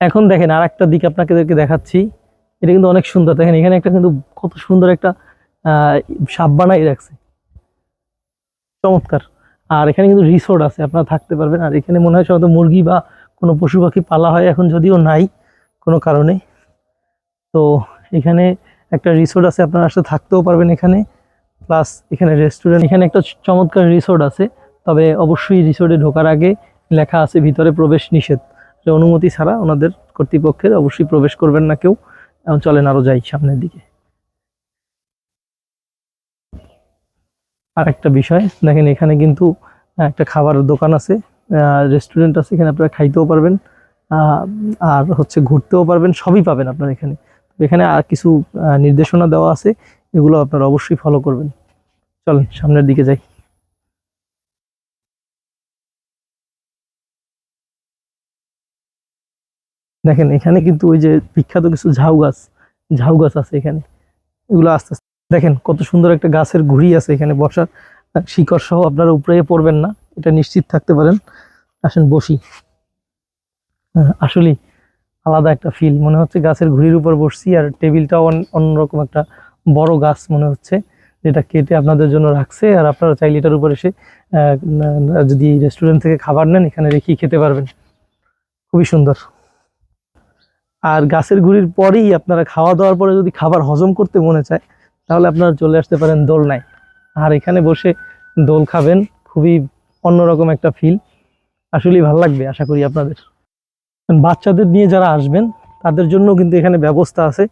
এখন দেখেন আর একটা দিক আপনাদেরকে দেখাচ্ছি। এটা কিন্তু অনেক সুন্দর। দেখেন এখানে একটা কিন্তু কত সুন্দর একটা সাপ বানাই রাখছে। চমৎকার। আর এখানে কিন্তু রিসোর্ট আছে, আপনারা থাকতে পারবেন। আর এখানে মনে হয় সম্ভবত মুরগি বা কোনো পশু পাখি পালা হয় এখন যদিও নাই, কোনো কারণে। তো এখানে একটা রিসোর্ট আছে, আপনারা আসলে থাকতেও পারবেন এখানে। প্লাস এখানে রেস্টুরেন্ট, এখানে একটা চমৎকার রিসোর্ট আছে। তবে অবশ্যই রিসোর্টে ঢোকার আগে লেখা আছে, ভিতরে প্রবেশ নিষেধ। যে অনুমতি ছাড়া ওনাদের কর্তৃপক্ষের অবশ্যই প্রবেশ করবেন না কেউ এখন চলেন আরও যাই সামনের দিকে। আর একটা বিষয়, দেখেন এখানে কিন্তু একটা খাবারের দোকান আছে রেস্টুরেন্ট আছে, এখানে আপনারা খাইতেও পারবেন আর হচ্ছে ঘুরতেও পারবেন, সবই পাবেন আপনার এখানে। এখানে আর কিছু নির্দেশনা দেওয়া আছে, এগুলো আপনারা অবশ্যই ফলো করবেন। চলেন সামনের দিকে যাই। দেখেন, এখানে কিন্তু ওই যে বিখ্যাত কিছু ঝাউ গাছ ঝাউ গাছ আছে এখানে। এগুলো আস্তে আস্তে, দেখেন কত সুন্দর একটা গাছের ঘুড়ি আছে এখানে বসার। শিকড় সহ আপনারা উপরে পড়বেন না, এটা নিশ্চিত থাকতে পারেন। আসেন, বসি। আসলে আলাদা একটা ফিল মনে হচ্ছে গাছের ঘুড়ির উপর বসছি আর টেবিলটাও অন- অন্যরকম একটা বড় গাছ মনে হচ্ছে, যেটা কেটে আপনাদের জন্য রাখছে। আর আপনারা চাইলে এটার উপর এসে যদি রেস্টুরেন্ট থেকে খাবার নেন, এখানে রেখেই খেতে পারবেন। খুবই সুন্দর। আর গাছের গুড়ির পরেই আপনারা খাওয়া দাওয়ার পরে যদি খাবার হজম করতে মনে চায়, তাহলে আপনারা চলে আসতে পারেন দোলনায়। আর এখানে বসে দোল খাবেন, খুবই অন্যরকম একটা ফিল আসলেই ভালো লাগবে, আশা করি আপনাদের। বাচ্চাদের নিয়ে যারা আসবেন, তাদের জন্য কিন্তু এখানে ব্যবস্থা আছে।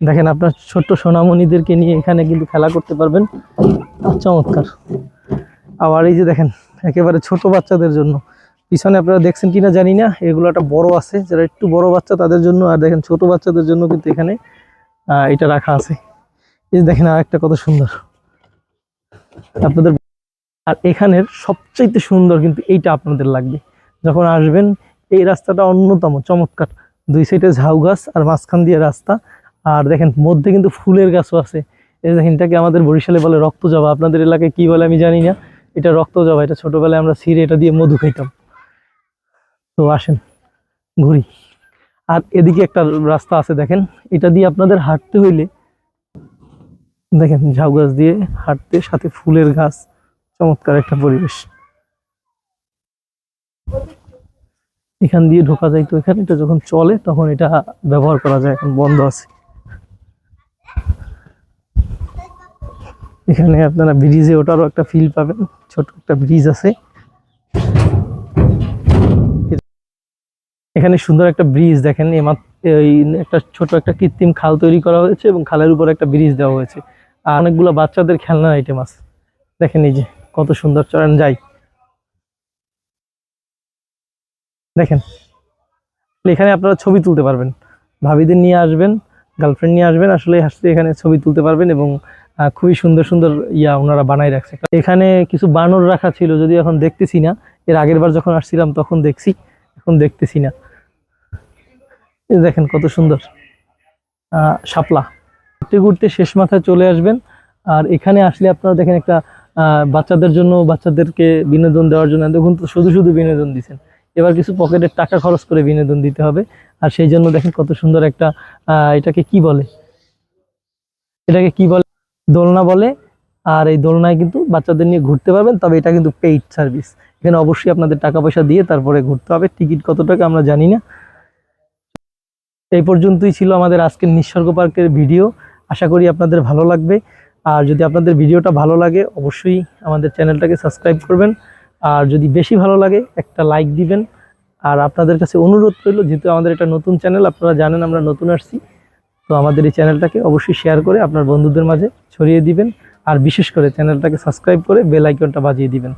দেখেন আপনার ছোট্ট সোনামণিদেরকে নিয়ে এখানে কিন্তু খেলা করতে পারবেন। চমৎকার। আবার এই যে দেখেন, একেবারে ছোট বাচ্চাদের জন্য। পিছনে আপনারা দেখছেন কিনা জানি না। এগুলো একটা বড় আছে। যারা একটু বড় বাচ্চা, তাদের জন্য, আর দেখেন ছোট বাচ্চাদের জন্য কিন্তু এখানে এটা রাখা আছে। এই দেখেন আর একটা কত সুন্দর। আপনাদের আর এখানের সবচাইতে সুন্দর কিন্তু এইটা আপনাদের লাগবে। যখন আসবেন, এই রাস্তাটা অন্যতম, চমৎকার। দুই সাইডে ঝাউ গাছ আর মাঝখান দিয়ে রাস্তা। আর দেখেন, মধ্যে কিন্তু ফুলের গাছও আছে। এই দেখেন এটাকে আমাদের বরিশালে বলে রক্ত জবা? আপনাদের এলাকায় কি বলে আমি জানি না। এটা রক্ত জবা, এটা ছোটবেলায় আমরা ছিঁড়ে এটা দিয়ে মধু খাইতাম। তো আসেন, ঘুরি। আর এদিকে একটা রাস্তা আছে, দেখেন। এটা দিয়ে আপনাদের হাঁটতে হইলে, দেখেন, ঝাউ গাছ দিয়ে হাঁটতে, সাথে ফুলের গাছ, চমৎকার একটা পরিবেশ। এখান দিয়ে ঢোকা যায় তো এখানে, এটা যখন চলে, তখন এটা ব্যবহার করা যায়, এখন বন্ধ আছে। এখানে আপনারা ব্রিজে ওটারও একটা ফিল পাবেন ছোট একটা ব্রিজ আছে। এখানে সুন্দর একটা ব্রিজ, দেখেন এই একটা ছোট একটা কৃত্রিম খাল তৈরি করা হয়েছে এবং খালের উপর একটা ব্রিজ দেওয়া হয়েছে। আর অনেকগুলো বাচ্চাদের খেলনার আইটেম আছে। দেখেন এই যে, কত সুন্দর চড়ান যাই। দেখেন, এখানে আপনারা ছবি তুলতে পারবেন। ভাবিদের নিয়ে আসবেন গার্লফ্রেন্ড নিয়ে আসবেন, আসলে আসলে এখানে ছবি তুলতে পারবেন এবং খুবই সুন্দর সুন্দর ইয়া ওনারা বানাই রাখছে। এখানে কিছু বানর রাখা ছিল যদি এখন দেখতেছি না। এর আগের বার যখন আসছিলাম, তখন দেখছি, এখন দেখতেছি না। দেখেন কত সুন্দর। শাপলা। ঘুরতে ঘুরতে শেষ মাথায় চলে আসবেন। আর এখানে আসলে আপনারা দেখেন একটা বাচ্চাদের জন্য বাচ্চাদেরকে বিনোদন দেওয়ার জন্য। দেখুন তো, শুধু শুধু বিনোদন দিচ্ছেন। এবার কিছু পকেটের টাকা খরচ করে বিনোদন দিতে হবে। আর সেই জন্য দেখেন কত সুন্দর একটা এটাকে কি বলে? এটাকে কি বলে? দোলনা বলে। আর এই দোলনায় কিন্তু বাচ্চাদের নিয়ে ঘুরতে পারবেন। তবে এটা কিন্তু পেইড সার্ভিস এখানে অবশ্যই আপনাদের টাকা পয়সা দিয়ে তারপরে ঘুরতে হবে। টিকিট কত টাকা আমরা জানি না। এই পর্যন্তই ছিল আমাদের আজকের নিঃসর্গ পার্কের ভিডিও। আশা করি আপনাদের ভালো লাগবে। আর যদি আপনাদের ভিডিওটা ভালো লাগে, অবশ্যই আমাদের চ্যানেলটাকে সাবস্ক্রাইব করবেন। আর যদি বেশি ভালো লাগে, একটা লাইক দিবেন। আর আপনাদের কাছে অনুরোধ রইল, যেহেতু আমাদের একটা নতুন চ্যানেল, আপনারা জানেন আমরা নতুন আসছি। তো আমাদের এই চ্যানেলটাকে অবশ্যই শেয়ার করে আপনার বন্ধুদের মাঝে ছড়িয়ে দিবেন। আর বিশেষ করে চ্যানেলটাকে সাবস্ক্রাইব করে বেল আইকনটা বাজিয়ে দিবেন।